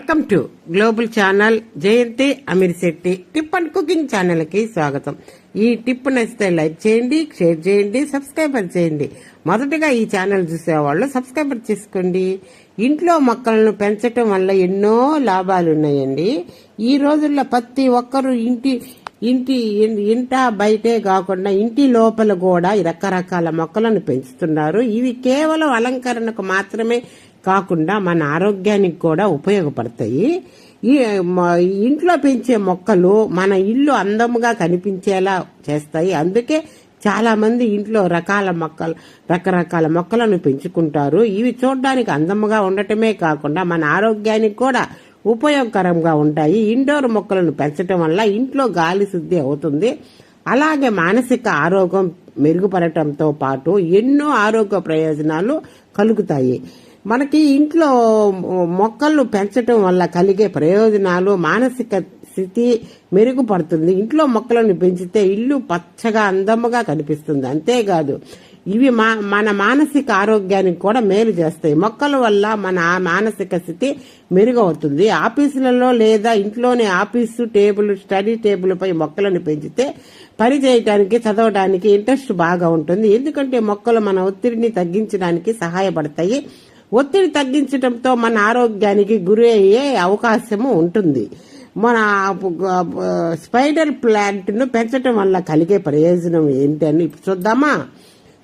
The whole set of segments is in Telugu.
Welcome to global channel Jayanthi Ameer Shetty tip and cooking ఛానల్కి స్వాగతం. ఈ టిప్ నచ్చితే లైక్ చేయండి షేర్ చేయండి సబ్స్క్రైబర్ చేయండి. మొదటగా ఈ ఛానల్ చూసేవాళ్ళు సబ్స్క్రైబర్ చేసుకోండి. ఇంట్లో మొక్కలను పెంచటం వల్ల ఎన్నో లాభాలు ఉన్నాయండి ఈ రోజుల్లో ప్రతి ఒక్కరూ ఇంటి ఇంటి ఇంట బయటే కాకుండా ఇంటి లోపల కూడా రకరకాల మొక్కలను పెంచుతున్నారు. ఇవి కేవలం అలంకరణకు మాత్రమే కాకుండా మన ఆరోగ్యానికి కూడా ఉపయోగపడతాయి. ఈ ఇంట్లో పెంచే మొక్కలు మన ఇల్లు అందముగా కనిపించేలా చేస్తాయి. అందుకే చాలా మంది ఇంట్లో రకాల మొక్కలు రకరకాల మొక్కలను పెంచుకుంటారు. ఇవి చూడడానికి అందముగా ఉండటమే కాకుండా మన ఆరోగ్యానికి కూడా ఉపయోగకరంగా ఉంటాయి. ఇండోర్ మొక్కలను పెంచడం వల్ల ఇంట్లో గాలి శుద్ధి అవుతుంది. అలాగే మానసిక ఆరోగ్యం మెరుగుపడటంతో పాటు ఎన్నో ఆరోగ్య ప్రయోజనాలు కలుగుతాయి. మనకి ఇంట్లో మొక్కలు పెంచటం వల్ల కలిగే ప్రయోజనాలు మానసిక స్థితి మెరుగుపడుతుంది. ఇంట్లో మొక్కలను పెంచితే ఇల్లు పచ్చగా అందముగా కనిపిస్తుంది. అంతేకాదు ఇవి మా మన మానసిక ఆరోగ్యానికి కూడా మేలు చేస్తాయి. మొక్కల వల్ల మన మానసిక స్థితి మెరుగవుతుంది. ఆఫీసులలో లేదా ఇంట్లోనే ఆఫీసు టేబుల్ స్టడీ టేబుల్ పై మొక్కలను పెంచితే పని చేయడానికి చదవడానికి ఇంట్రెస్ట్ బాగా ఉంటుంది. ఎందుకంటే మొక్కలు మన ఒత్తిడిని తగ్గించడానికి సహాయపడతాయి. ఒత్తిడి తగ్గించడంతో మన ఆరోగ్యానికి గురి అయ్యే అవకాశము ఉంటుంది. మన స్పైడర్ ప్లాంట్ను పెంచడం వల్ల కలిగే ప్రయోజనం ఏంటని ఇప్పుడు చూద్దామా?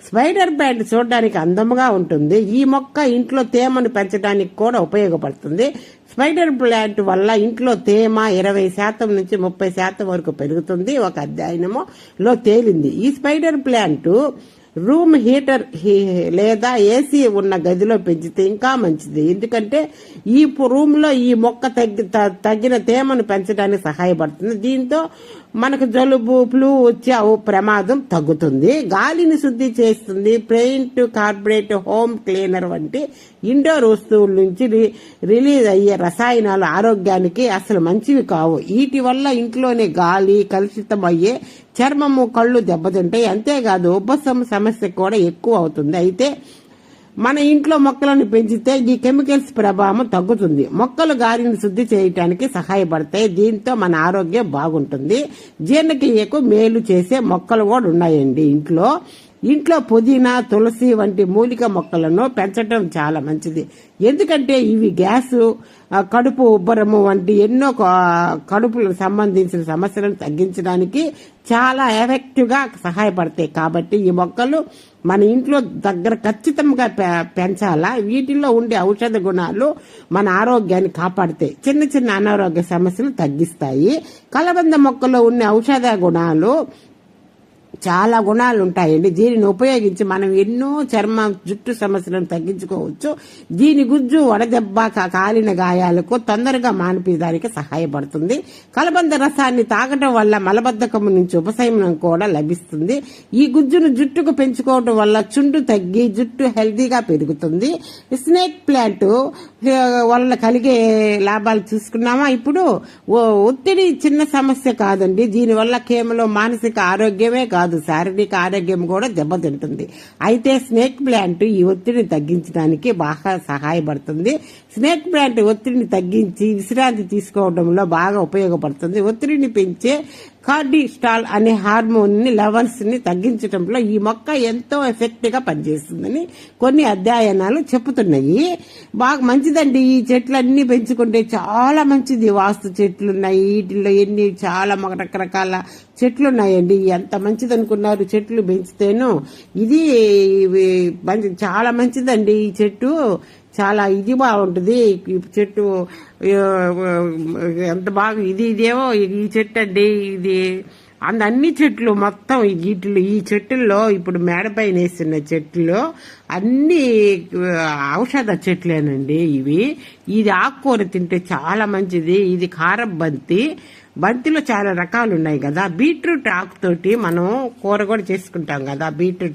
స్పైడర్ ప్లాంట్ చూడడానికి అందముగా ఉంటుంది. ఈ మొక్క ఇంట్లో తేమను పెంచడానికి కూడా ఉపయోగపడుతుంది. స్పైడర్ ప్లాంట్ వల్ల ఇంట్లో తేమ ఇరవై శాతం నుంచి ముప్పై శాతం వరకు పెరుగుతుంది. ఒక అధ్యయనము లో తేలింది. ఈ స్పైడర్ ప్లాంట్ రూమ్ హీటర్ హీ- లేదా ఏసీ ఉన్న గదిలో పెంచితే ఇంకా మంచిది. ఎందుకంటే ఈ రూమ్లో ఈ మొక్క తగ్గి త- తగ్గిన తేమను పెంచడానికి సహాయపడుతుంది. దీంతో మనకు జలుబు ఫ్లూ వచ్చే ప్రమాదం తగ్గుతుంది. గాలిని శుద్ధి చేస్తుంది. పెయింట్ కార్బొరేట్ హోమ్ క్లీనర్ వంటి ఇండోర్ వస్తువుల నుంచి రి- రిలీజ్ అయ్యే రసాయనాలు ఆరోగ్యానికి అసలు మంచివి కావు. వీటి వల్ల ఇంట్లోనే గాలి కలుషితం అయ్యే చర్మము కళ్ళు దెబ్బతింటాయి. అంతేకాదు ఉపశమ సమస్య కూడా ఎక్కువ అవుతుంది. అయితే మన ఇంట్లో మొక్కలను పెంచితే ఈ కెమికల్స్ ప్రభావం తగ్గుతుంది. మొక్కలు గాలిని శుద్ధి చేయటానికి సహాయపడతాయి దీంతో మన ఆరోగ్యం బాగుంటుంది. జీర్ణక్రియకు మేలు చేసే మొక్కలు కూడా ఉన్నాయండి ఇంట్లో. ఇంట్లో పుదీనా తులసి వంటి మూలిక మొక్కలను పెంచడం చాలా మంచిది. ఎందుకంటే ఇవి గ్యాస్ కడుపు ఉబ్బరము వంటి ఎన్నో కడుపులకు సంబంధించిన సమస్యలను తగ్గించడానికి చాలా ఎఫెక్టివ్గా సహాయపడతాయి. కాబట్టి ఈ మొక్కలు మన ఇంట్లో దగ్గర ఖచ్చితంగా పె- పెంచాలా? వీటిల్లో ఉండే ఔషధ గుణాలు మన ఆరోగ్యాన్ని కాపాడతాయి. చిన్న చిన్న అనారోగ్య సమస్యలు తగ్గిస్తాయి. కలబంద మొక్కలో ఉండే ఔషధ గుణాలు చాలా గుణాలు ఉంటాయండి దీనిని ఉపయోగించి మనం ఎన్నో చర్మ జుట్టు సమస్యలను తగ్గించుకోవచ్చు. దీని గుజ్జు వడదెబ్బ కాలిన గాయాలకు తొందరగా మానిపించడానికి సహాయపడుతుంది. కలబంద రసాన్ని తాగటం వల్ల మలబద్ధకం నుంచి ఉపశమనం కూడా లభిస్తుంది. ఈ గుజ్జును జుట్టుకు పెంచుకోవడం వల్ల చుండు తగ్గి జుట్టు హెల్తీగా పెరుగుతుంది. స్నేక్ ప్లాంట్ వల్ల కలిగే లాభాలు చూసుకున్నామా? ఇప్పుడు ఓ ఒత్తిడి చిన్న సమస్య కాదండి. దీనివల్ల కేవలం మానసిక ఆరోగ్యమే కాదు. శారీరక ఆరోగ్యం కూడా దెబ్బతింటుంది. అయితే స్నేక్ ప్లాంట్ ఈ ఒత్తిడిని తగ్గించడానికి బాగా సహాయపడుతుంది. స్నేక్ ప్లాంట్ ఒత్తిడిని తగ్గించి విశ్రాంతి తీసుకోవడంలో బాగా ఉపయోగపడుతుంది. ఒత్తిడిని పెంచే కార్డిస్టాల్ అనే హార్మోన్ని లెవెల్స్ని తగ్గించడంలో ఈ మొక్క ఎంతో ఎఫెక్ట్గా పనిచేస్తుందని కొన్ని అధ్యయనాలు చెప్తున్నాయి బాగా మంచిదండి. ఈ చెట్లన్నీ పెంచుకుంటే చాలా మంచిది. వాస్తు చెట్లు ఉన్నాయి వీటిల్లో ఎన్ని చాలా రకరకాల చెట్లు ఉన్నాయండి ఎంత మంచిది అనుకున్నారు చెట్లు పెంచితేను. ఇది మంచి చాలా మంచిదండి ఈ చెట్టు. చాలా ఇది బాగుంటుంది. ఈ చెట్టు ఎంత బాగా ఇది ఇదేమో ఈ చెట్టు అండి ఇది. అంద అన్ని చెట్లు మొత్తం వీటిలో ఈ చెట్టుల్లో ఇప్పుడు మేడపైన వేస్తున్న చెట్లు అన్ని ఔషధ చెట్లేనండి ఇవి. ఇది ఆకుకూర తింటే చాలా మంచిది. ఇది కారం బంతి. బంతిలో చాలా రకాలు ఉన్నాయి కదా. బీట్రూట్ ఆకుతోటి మనం కూర కూడా చేసుకుంటాం కదా బీట్రూట్.